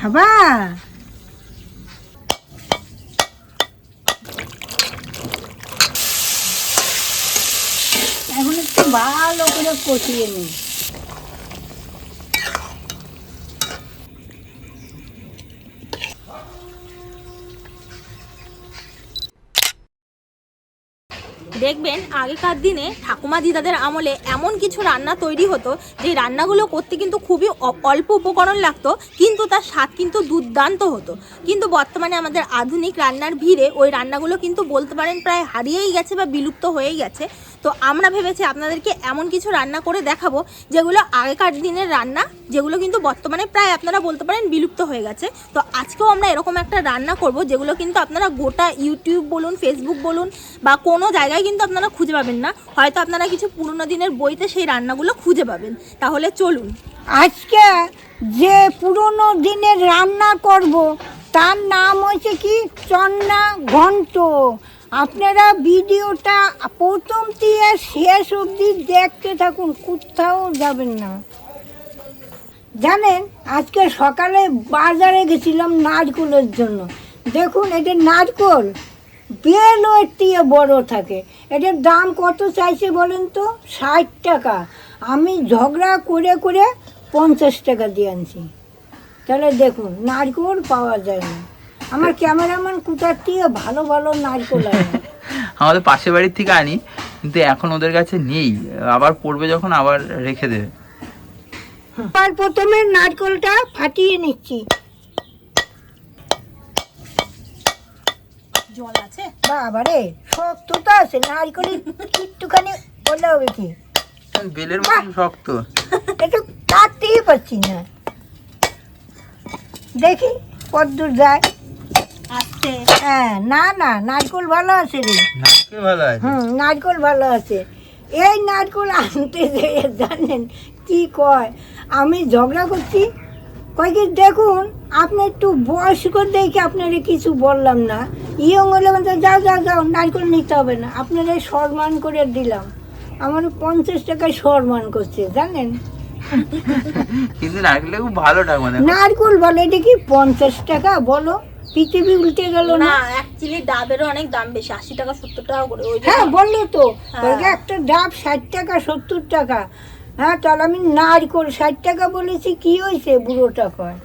খাবা? এখন একটু ভালো করে কষিয়ে নিই দেখবেন, আগেকার দিনে ঠাকুমা দিদাদের আমলে এমন কিছু রান্না তৈরি হতো, যে রান্নাগুলো করতে কিন্তু খুবই অল্প উপকরণ লাগতো, কিন্তু তার স্বাদ কিন্তু দুর্দান্ত হতো। কিন্তু বর্তমানে আমাদের আধুনিক রান্নার ভিড়ে ওই রান্নাগুলো কিন্তু বলতে পারেন প্রায় হারিয়েই গেছে বা বিলুপ্ত হয়েই গেছে। তো আমরা ভেবেছি আপনাদেরকে এমন কিছু রান্না করে দেখাবো, যেগুলো আগেকার দিনের রান্না, যেগুলো কিন্তু বর্তমানে প্রায় আপনারা বলতে পারেন বিলুপ্ত হয়ে গেছে। তো আজকেও আমরা এরকম একটা রান্না করব, যেগুলো কিন্তু আপনারা গোটা ইউটিউব বলুন ফেসবুক বলুন, বা কোনো জায়গায় কিন্তু আপনারা খুঁজে পাবেন না। হয়তো আপনারা কিছু পুরনো দিনের বইতে সেই রান্নাগুলো খুঁজে পাবেন। তাহলে চলুন। আজকে যে পুরনো দিনের রান্না করব, তার নাম হচ্ছে কি? চন্না ঘন্ট। আপনারা ভিডিওটা প্রথম দিয়ে শেষ অবধি দেখতে থাকুন, কোথাও যাবেন না। জানেন, আজকে সকালে বাজারে গেছিলাম নারকোলের জন্য। দেখুন, এটা নারকোল। বেলও দিয়ে বড় থাকে। এটার দাম কত চাইছে বলেন তো? ষাট টাকা। আমি ঝগড়া করে করে পঞ্চাশ টাকা দিয়ে আনছি। তাহলে দেখুন, নারকোল পাওয়া যায় না। আমার ক্যামেরাম্যান কোথার থেকে ভালো ভালো নারকোল আমাদের পাশের বাড়ির থেকে আনি কিন্তু এখন ওদের কাছে নেই। আবার পড়বে যখন আবার রেখে দেবে। আর প্রথমে নারকোলটা ফাটিয়ে নিচ্ছি। জল আছে? বাবা রে শক্ত তো আছে নারকলি একটুখানি বললে হবে কি? বেলের মতন শক্ত। একটু কাটতেই পারছি না। দেখি কতদূর যায়। আসতে হ্যাঁ না না নারকোল ভালো আছে রে। নাচকে ভালো আছে? হুম নারকোল ভালো আছে। এই নারকোল আনতে যেয়ে জানেন কি কয়? আমি ঝগড়া করছি। কয় কি দেখুন আপনি একটু বয়স্ক দেখে আপনারে কিছু বললাম না। ইয়ং হলে বলতে যাও যাও যাও নারকোল নিতে হবে না। আপনারে সম্মান করে দিলাম। আমার পঞ্চাশ টাকায় সম্মান করছে জানেন? কিন্তু নারকেলটা খুব ভালো দেখো নারকোল বলে এটা কি পঞ্চাশ টাকা বলো? পৃথিবী উল্টে গেল না অ্যাকচুয়ালি ডাবেরও অনেক দাম বেশি আশি টাকা সত্তর টাকা করে ওই হ্যাঁ বলল তো। হ্যাঁ। বলছে একটা ডাব ষাট টাকা সত্তর টাকা। হ্যাঁ তাহলে আমি নারকোল ষাট টাকা বলেছি কি হয়েছে? বুড়োটা কয়।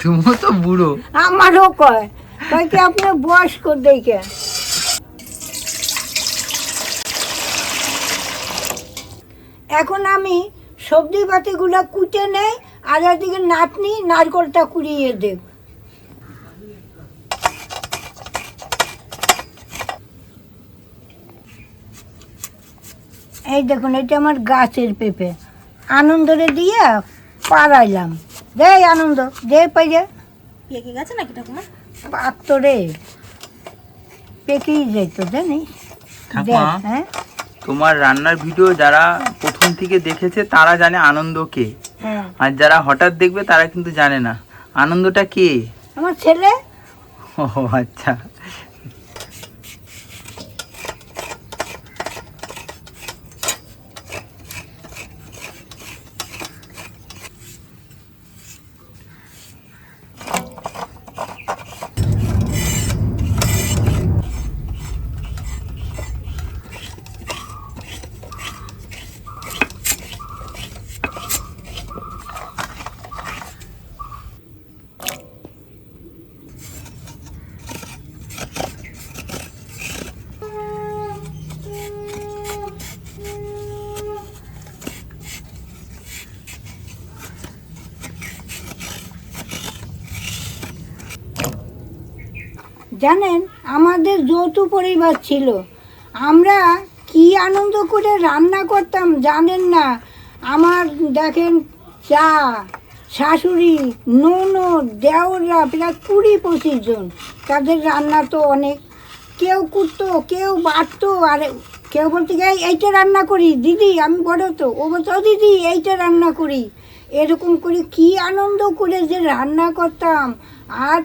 তুমিও তো বুড়ো। আমারও কয়। কয় কি আপনার বয়স্ক দেখে। এখন আমি সবজি বাতিগুলো কুটে নেই আর একদিকে নাতনি নারকলটা কুড়িয়ে দেব। এই দেখুন এটা আমার গাছের পেঁপে। আনন্দরে দিয়ে পাড়াইলাম। দে আনন্দ দে পাইরে পেকে গেছে নাকি ঠাকুমা? পাত্তরে পেকেই জানিস ঠাকুমা দেখ, হ্যাঁ? তোমার রান্নার ভিডিও যারা প্রথম থেকে দেখেছে তারা জানে আনন্দ কে। হ্যাঁ। আর যারা হঠাৎ দেখবে তারা কিন্তু জানে না। আনন্দটা কে? আমার ছেলে। ও আচ্ছা। জানেন, আমাদের যৌথ পরিবার ছিল। আমরা কি আনন্দ করে রান্না করতাম জানেন না? আমার দেখেন চা, শাশুড়ি, ননদ, দেওররা প্রায় কুড়ি পঁচিশ জন। তাদের রান্না তো অনেক। কেউ কুটতো, কেউ বাটতো, আর কেউ বলতে গিয়ে এইটা রান্না করি, দিদি, আমি বড় তো। ও বলতো, "ও, দিদি, এইটা রান্না করি। এরকম করে কি আনন্দ করে যে রান্না করতাম আর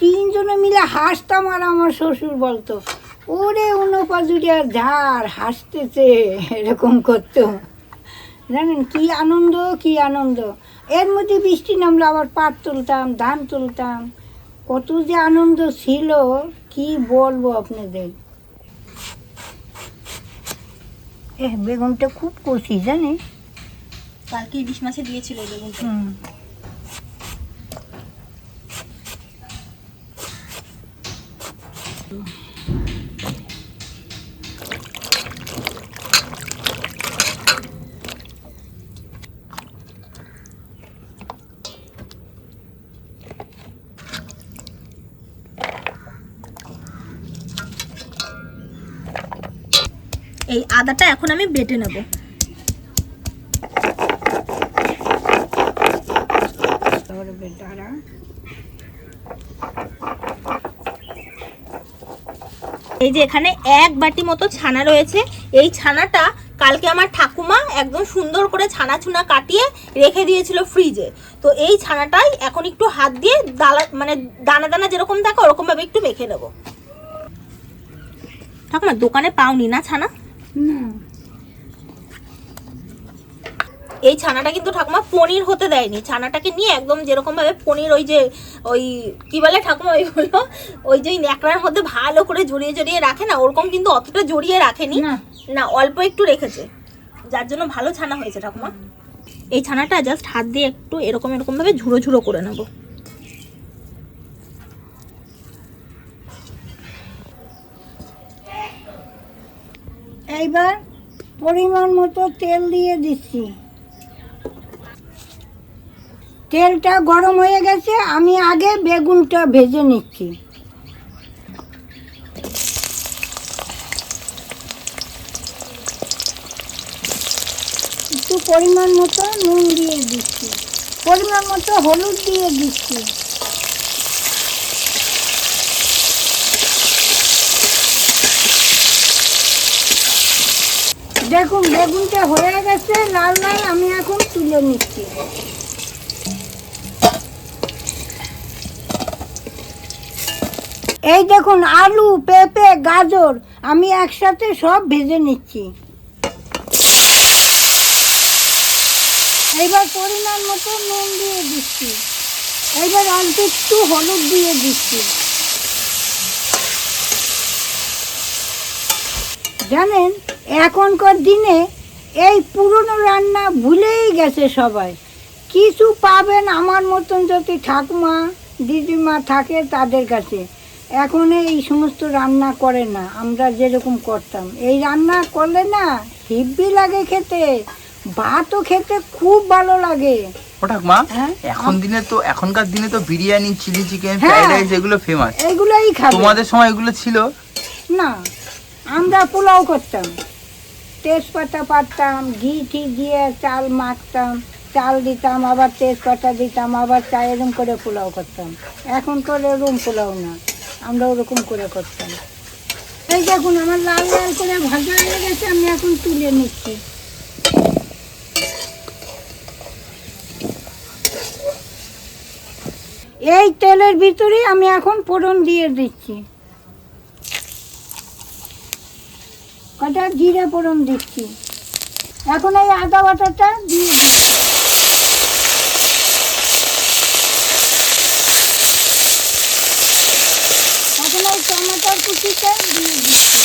তিনজনে মিলে হাসতাম আর আমার শ্বশুর বলতো ওরে অনুপাজুরিয়া ঝাড় হাসতেছে এরকম করতো। জানেন কি আনন্দ কি আনন্দ। এর মধ্যে বৃষ্টি নামলে আবার পাট তুলতাম ধান তুলতাম। কত যে আনন্দ ছিল কি বলব আপনাদের? এ বেগুনটা খুব কষি জানিস? কালকে ইলিশ মাছে দিয়েছিল বেগুনটা। এই আদাটা এখন আমি বেটে নেব। এই যে এখানে এক বাটি মতো ছানা রয়েছে। এই ছানাটা কালকে আমার ঠাকুমা একদম সুন্দর করে ছানা ছুনা কাটিয়ে রেখে দিয়েছিল ফ্রিজে তো এই ছানাটাই এখন একটু হাত দিয়ে দালা মানে দানা দানা যেরকম থাকে ওরকম ভাবে একটু মেখে নেব। ঠাকুমা দোকানে পাওনি না ছানা? এই ছানাটা কিন্তু ঠাকুমা পনির হতে দেয়নি। ছানাটাকে নিয়ে একদম যেরকম ভাবে পনির ওই যে ওই কি বলে ঠাকুমা ওইগুলো ওই যে ন্যাকড়ার মধ্যে ভালো করে জড়িয়ে জড়িয়ে রাখে না ওরকম কিন্তু অতটা জড়িয়ে রাখেনি। না। না অল্প একটু রেখেছে। যার জন্য ভালো ছানা হয়েছে ঠাকুমা। এই ছানাটা জাস্ট হাত দিয়ে একটু এরকম এরকম ভাবে ঝুড়ো ঝুড়ো করে নেব। এইবার পরিমাণ মতো তেল দিয়ে দিচ্ছি। তেলটা গরম হয়ে গেছে, আমি আগে বেগুনটা ভেজে নিচ্ছি। একটু পরিমাণ মতো নুন দিয়ে দিচ্ছি। পরিমাণ মতো হলুদ দিয়ে দিচ্ছি। দেখুন, বেগুনটা হয়ে গেছে, লাল লাল আমি এখন তুলে নিচ্ছি। এই দেখুন, আলু, পেঁপে, গাজর, আমি একসাথে সব ভেজে নিচ্ছি। এইবার পরিমাণ মতো নুন দিয়ে দিচ্ছি। এইবার অল্প একটু হলুদ দিয়ে দিচ্ছি। জানেন এখনকার দিনে এই পুরনো রান্না ভুলেই গেছে সবাই। কিছু পাবেন আমার মতন যদি ঠাকুমা দিদিমা থাকে তাদের কাছে। এখন এই সমস্ত রান্না করে না আমরা যেরকম করতাম। এই রান্না করলে না হিব্বি লাগে খেতে ভাতও খেতে খুব ভালো লাগে। ঠাকুমা হ্যাঁ? এখন দিনে তো এখনকার দিনে তো বিরিয়ানি চিলি চিকেন হ্যাঁ। ফ্রাইড রাইস এগুলো ফেমাস এইগুলোই খাবে। তোমাদের সময় এগুলো ছিল? না আমরা পোলাও করতাম। তেজপাতা পাততাম ঘি টি দিয়ে চাল মাখতাম, চাল দিতাম, আবার তেজপাতা দিতাম, আবার চা এরকম করে পোলাও করতাম। এখন তো এরকম পোলাও না, আমরা ওরকম করে করতাম। এই দেখুন, আমার লাল লাল করে ভাজা হয়ে গেছে, আমি এখন তুলে নিচ্ছি। এই তেলের ভিতরেই আমি এখন ফোড়ন দিয়ে দিচ্ছি। কটা জিরে ফোড়ন দিচ্ছি। এখন এই আদা বাটাটা দিয়ে এখন এই টমেটোর কুচিটা দিয়ে দিচ্ছি।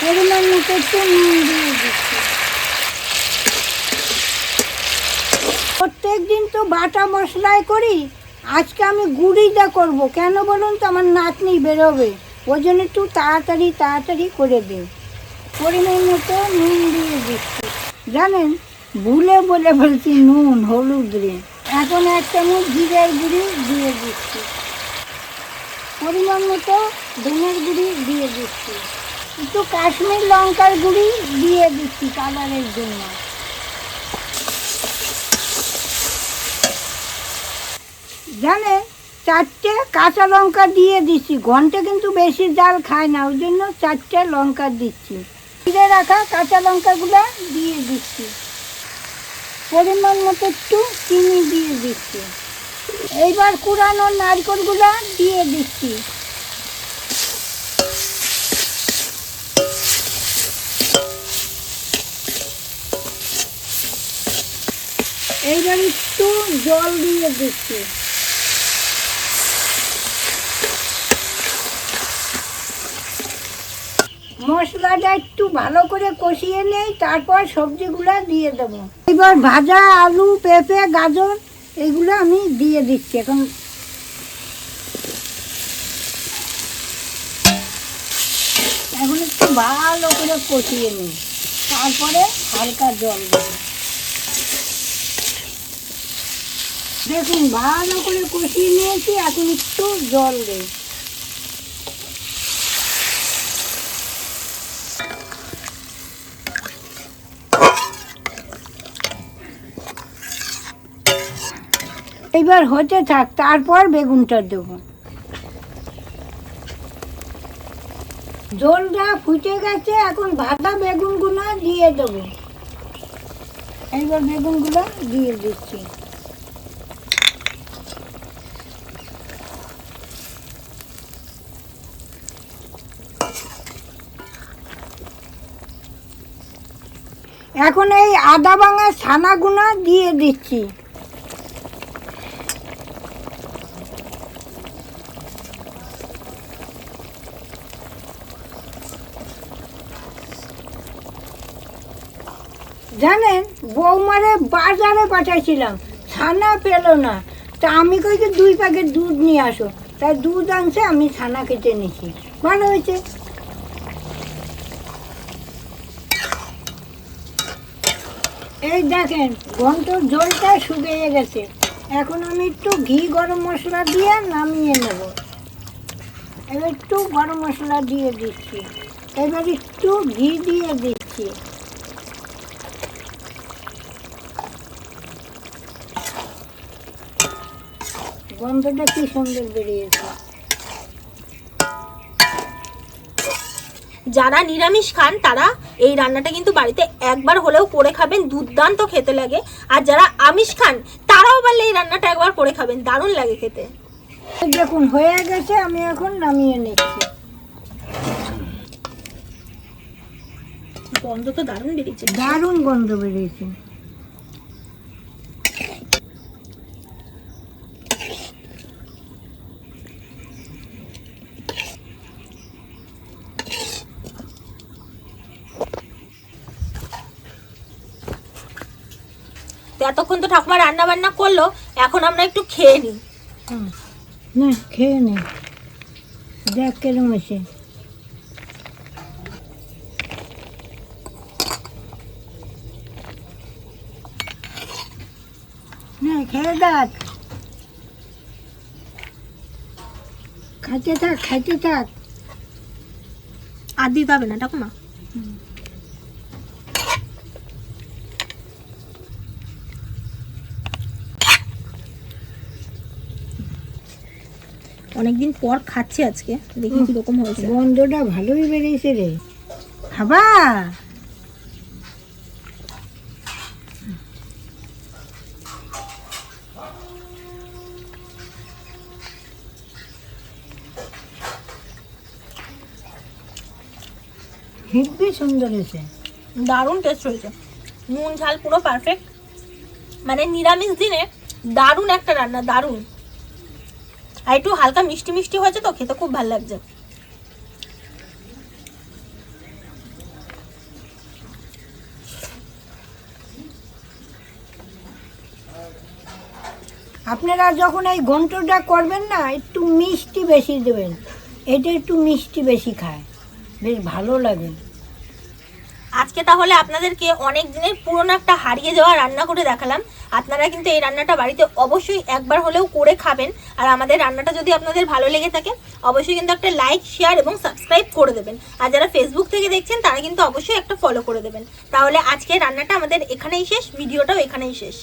পরিমাণ মতো একটু নুন দিয়ে দিচ্ছি। প্রত্যেক দিন তো বাটা মশলায় করি, আজকে আমি গুঁড়িটা করব। কেন বলুন তো? আমার নাতনি বেরোবে। ওই জন্য একটু তাড়াতাড়ি তাড়াতাড়ি করে দিই পরিমাণ মতো নুন দিয়ে দিচ্ছি। জানেন, ভুলে বলে বলছি নুন, হলুদ রে এখন এক চামচ জিরের গুঁড়ি দিয়ে দিচ্ছি। পরিমাণ মতো ধনের গুঁড়ি দিয়ে দিচ্ছি। একটু কাশ্মীর লঙ্কার গুঁড়ি দিয়ে দিচ্ছি কালারের জন্য। জানে চারটে কাঁচা লঙ্কা দিয়ে দিচ্ছি ঘণ্টা কিন্তু বেশি জাল খায় না, ওই জন্য চারটে লঙ্কা দিচ্ছি। ফিরে রাখা কাঁচা লঙ্কাগুলো দিয়ে দিচ্ছি। পরিমাণ মতো একটু চিনি দিয়ে দিচ্ছি। এইবার কুড়ানো নারকেলগুলো দিয়ে দিচ্ছি। এইবার একটু জল দিয়ে দিচ্ছি। মশলাটা একটু ভালো করে কষিয়ে নেই, তারপর সবজিগুলো দিয়ে দেবো। এবার ভাজা আলু, পেঁপে, গাজর, এগুলো আমি দিয়ে দিচ্ছি এখন। এখন একটু ভালো করে কষিয়ে নিই, তারপরে হালকা জল দেবো। দেখুন, ভালো করে কষিয়ে নিয়েছি, এখন একটু জল দেই। এবার হতে থাক, তারপর বেগুনটা দেবো। জলটা ফুটে গেছে, এখন ভাজা বেগুনগুলো দিয়ে দেবো। এইবার বেগুনগুলো দিয়ে দিচ্ছি। এখন এই আদা ভাঙা ছানাগুনা দিয়ে দিচ্ছি। জানেন, বৌমারে বাজারে পাঠাইছিলাম। ছানা পেল না। তা আমি কইছি দুই প্যাকেট দুধ নিয়ে আসো। তাই দুধ আনছে, আমি ছানা কেটে নিছি। ভালো হয়েছে। এই দেখেন ঘন্টর জলটা শুকিয়ে গেছে। এখন আমি একটু ঘি গরম মশলা দিয়ে নামিয়ে নেব। এবার একটু গরম মশলা দিয়ে দিচ্ছি। এবার একটু ঘি দিয়ে দিচ্ছি। গন্ধটা কি সুন্দর বেরিয়েছে। যারা নিরামিষ খান, তারা এই রান্নাটা কিন্তু বাড়িতে একবার হলেও করে খাবেন, দুর্দান্ত খেতে লাগে। আর যারা আমিষ খান, তারাও পারলে এই রান্নাটা একবার করে খাবেন, দারুণ লাগে খেতে। দেখুন, হয়ে গেছে, আমি এখন নামিয়ে নিচ্ছি। গন্ধ তো দারুণ বেরিয়েছে। দারুণ গন্ধ বেরিয়েছে। তো এতক্ষণ তো ঠাকুমা রান্না বান্না করল এখন আমরা একটু খেয়ে নিই। হুম। না খেয়ে নে। দেখ কেরম আছে না খেয়ে দেখ। খাইতে থাক খাইতে থাক। আর দিতে হবে না ঠাকুমা? অনেকদিন পর খাচ্ছি আজকে দেখি কীরকম হয়েছে। গন্ধটা ভালোই বেরিয়েছে রে। খাবা হেব্বি সুন্দর হয়েছে। দারুণ টেস্ট হয়েছে। নুন ঝাল পুরো পারফেক্ট মানে নিরামিষ দিনে দারুণ একটা রান্না দারুণ। আর একটু হালকা মিষ্টি মিষ্টি হয়েছে তো খেতে খুব ভালো লাগছে। আপনারা যখন এই ঘন্টটা করবেন না একটু মিষ্টি বেশি দেবেন। এটা একটু মিষ্টি বেশি খায়। বেশ ভালো লাগে। আজকে তাহলে আপনাদেরকে অনেক দিনের পুরনো একটা হারিয়ে যাওয়া রান্না করে দেখালাম। আপনারা কিন্তু এই রান্নাটা বাড়িতে অবশ্যই একবার হলেও করে খাবেন। আর আমাদের রান্নাটা যদি আপনাদের ভালো লেগে থাকে, অবশ্যই কিন্তু একটা লাইক শেয়ার এবং সাবস্ক্রাইব করে দেবেন। আর যারা ফেসবুক থেকে দেখছেন, তারা কিন্তু অবশ্যই একটা ফলো করে দেবেন। তাহলে আজকে রান্নাটা আমাদের এখানেই শেষ, ভিডিওটাও এখানেই শেষ।